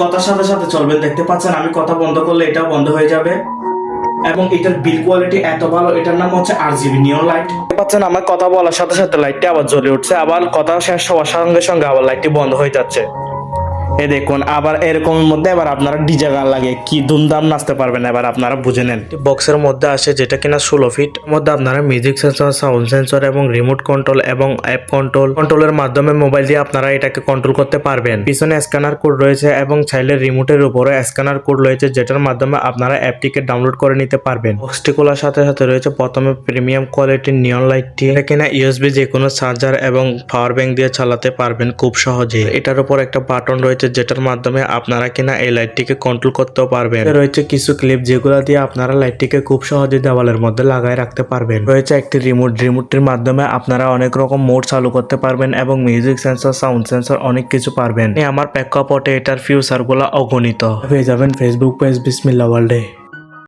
কথার সাথে সাথে চলবেন দেখতে পাচ্ছেন, আমি কথা বন্ধ করলে এটা বন্ধ হয়ে যাবে। এবং এটার বিল কোয়ালিটি এত ভালো, এটার নাম হচ্ছে আর জিবি নিয়ন লাইট পাচ্ছেন, আমার কথা বলার সাথে সাথে লাইটটা আবার জ্বলে উঠছে। আবার কথা শেষ হওয়ার সঙ্গে সঙ্গে আবার লাইটটি বন্ধ হয়ে যাচ্ছে। এ দেখুন, আবার এরকমের মধ্যে এবার আপনারা ডিজে গান লাগে কি ধুমধাম নাচতে পারবেন এবার আপনারা বুঝে নেন। বক্সের মধ্যে আসে যেটা কিনা ষোলো ফিট মধ্যে আপনারা মিউজিক সেন্সর সাউন্ড সেন্সর এবং রিমোট কন্ট্রোল এবং অ্যাপ কন্ট্রোল কন্ট্রোলের মাধ্যমে মোবাইল দিয়ে আপনারা এটাকে কন্ট্রোল করতে পারবেন। পিছনে স্ক্যানার কোড রয়েছে এবং চাইলে রিমোটের উপরে স্ক্যানার কোড রয়েছে যেটার মাধ্যমে আপনারা অ্যাপটিকে ডাউনলোড করে নিতে পারবেন। বক্সটি খোলার সাথে সাথে রয়েছে প্রথমে প্রিমিয়াম কোয়ালিটির নিয়ন লাইটটি এটা কিনা ইউএসবি যে কোনো চার্জার এবং পাওয়ার ব্যাংক দিয়ে চালাতে পারবেন খুব সহজে। এটার উপর একটা বাটন রয়েছে যেটার মাধ্যমে আপনারা কিনা এই লাইটটিকে কন্ট্রোল করতেও পারবেন। রয়েছে কিছু ক্লিপ যেগুলো দিয়ে আপনারা লাইটটিকে খুব সহজে দেওয়ালের মধ্যে লাগায় রাখতে পারবেন। রয়েছে একটি রিমোট রিমোটটির মাধ্যমে আপনারা অনেক রকম মোড চালু করতে পারবেন এবং মিউজিক সেন্সর সাউন্ড সেন্সর অনেক কিছু পারবেন। এই আমার প্রেক্ষাপটে এটার ফিউচারগুলা অগণিত। হয়ে যাবেন ফেসবুক পেজ বিসমিল্লা ওয়ার্ল্ডে